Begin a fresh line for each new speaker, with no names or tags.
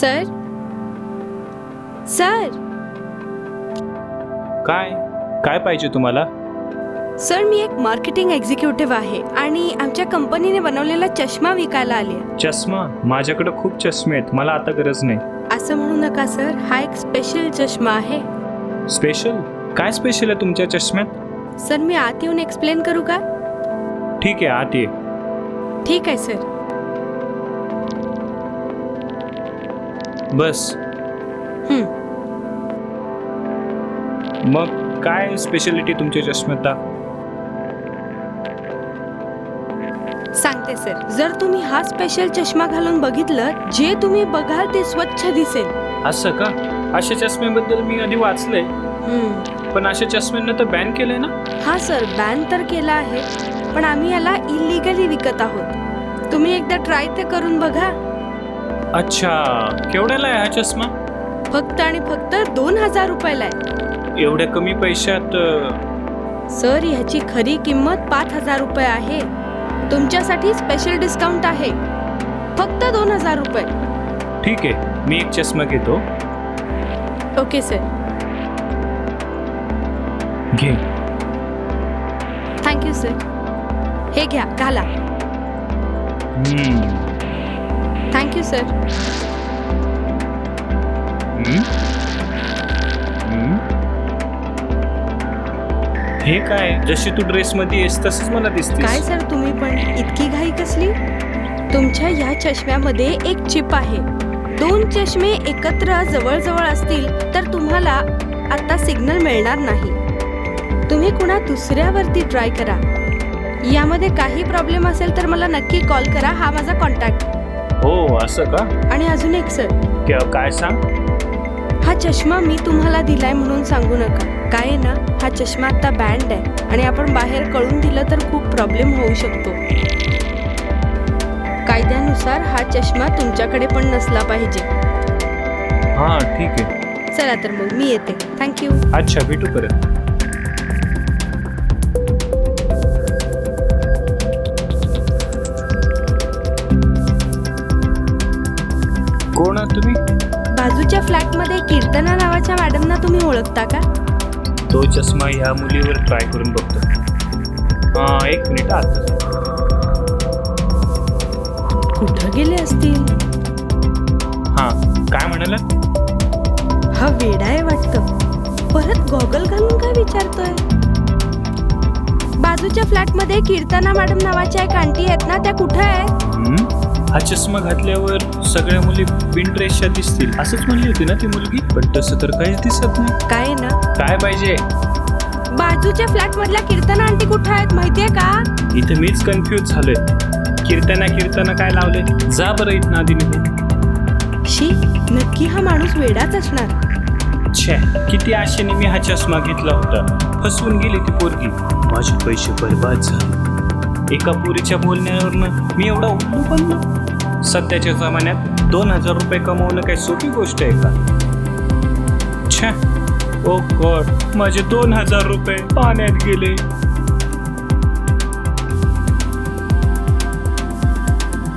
Sir? Sir!
काय? काय पाहिजे तुम्हाला?
सर मी एक मार्केटिंग एक्झिक्युटिव्ह आहे आणि आमच्या कंपनीने बनवलेला चष्मा विकायला आली
चष्मा? माझ्याकडे खूप चष्मे आहेत. मला आता गरज नाही.
असं म्हणू नका सर. हा एक स्पेशल चष्मा आहे.
स्पेशल काय स्पेशल आहे तुमच्या चष्म्यात?
सर मी आत येऊन एक्सप्लेन करू का?
ठीक आहे आत ये.
ठीक आहे सर.
बस. मग काय स्पेशालिटी तुमच्या चष्म्यात
सांगते सर जर तुम्ही हा स्पेशल चष्मा घालून बघितलं जे तुम्ही बघाल ते स्वच्छ दिसेल.
असं का? अशा चष्म्याबद्दल मी आधी वाचलंय. पण अशा चष्म्यांना तर बॅन केलंय ना?
हा सर बॅन तर केला आहे पण आम्ही याला इलिगली विकत आहोत. तुम्ही एकदा ट्राय ते करून बघा.
अच्छा केवढ्याला आहे हा चष्मा?
फक्त आणि फक्त दोन हजार रुपयाला आहे.
एवढ्या कमी पैशात अं,
सर ह्याची खरी किंमत पाच हजार रुपये आहे. तुमच्यासाठी स्पेशल डिस्काउंट आहे. फक्त दोन हजार रुपये.
ठीक आहे मी एक चष्मा घेतो.
Okay sir.
घे.
थँक्यू सर हे घ्या घाला.
हम्म.
Thank you sir?
हे काय? जशी तू ड्रेस मध्ये आहेस तसंच मला
काय
दिसते
सर तुम्ही पण इतकी घाई कसली? तुमच्या या चष्म्यामध्ये एक चिप आहे. दोन चष्मे एकत्र जवळजवळ असतील तर तुम्हाला आता सिग्नल मिळणार नाही. तुम्ही कुणा दुसऱ्यावरती ट्राय करा. यामध्ये काही प्रॉब्लेम असेल तर मला नक्की कॉल करा. हा माझा कॉन्टॅक्ट
हो असं का?
आणि अजून एक सर.
क्या- काय सांग?
हा चष्मा मी तुम्हाला दिलाय म्हणून सांगू नका. काय आहे ना हा चष्मा आता बँड आहे. आणि आपण बाहेर कळून दिलं तर खूप प्रॉब्लेम होऊ शकतो. कायद्यानुसार हा चष्मा तुमच्याकडे पण नसला पाहिजे.
हा ठीक आहे.
चला तर मग मी येते. थँक्यू
अच्छा भेटू परत.
बाजूच्या फ्लॅटमध्ये कीर्तना नावाच्या मॅडमना तुम्ही ओळखता का?
तो चष्मा ह्या मुलीवर ट्राय करून बघतो. हा एक मिनिट आता
कुठं गेले असतील?
हा काय म्हणाला?
हा वेडा आहे वाटतं. परत गॉगल घालून काय विचारतोय? बाजूच्या फ्लॅटमध्ये कीर्तना मॅडम नावाच्या एक आंटी आहेत ना त्या कुठं आहेत?
हा चष्मा घातल्यावर सगळ्या मुली ड्रेसच्या दिसतील. असंच म्हणली होती ना ती मुलगी? पण तसं तर काहीच दिसत नाही.
काय आहे ना?
काय पाहिजे?
बाजूच्या फ्लॅट मधल्या कीर्तना आंटी कुठं आहेत माहितीये का?
इथं मीच कन्फ्यूज झालोय. कीर्तना कीर्तना काय लावले जा बरं इथं आधी
शी नक्की हा माणूस वेडाच असणार.
छे किती आशेने मी हा चष्मा घेतला होता. फसवून गेली ती पोरगी. माझे पैसे बर्बाद झाले. एका पुरीच्या बोलण्यावरनं मी एवढा उठलो बनलो सध्याच्या जमान्यात दोन हजार रुपये कमवणं काही सोपी गोष्ट आहे का? छे ओ गॉड माझे दोन हजार रुपये पाण्यात गेले.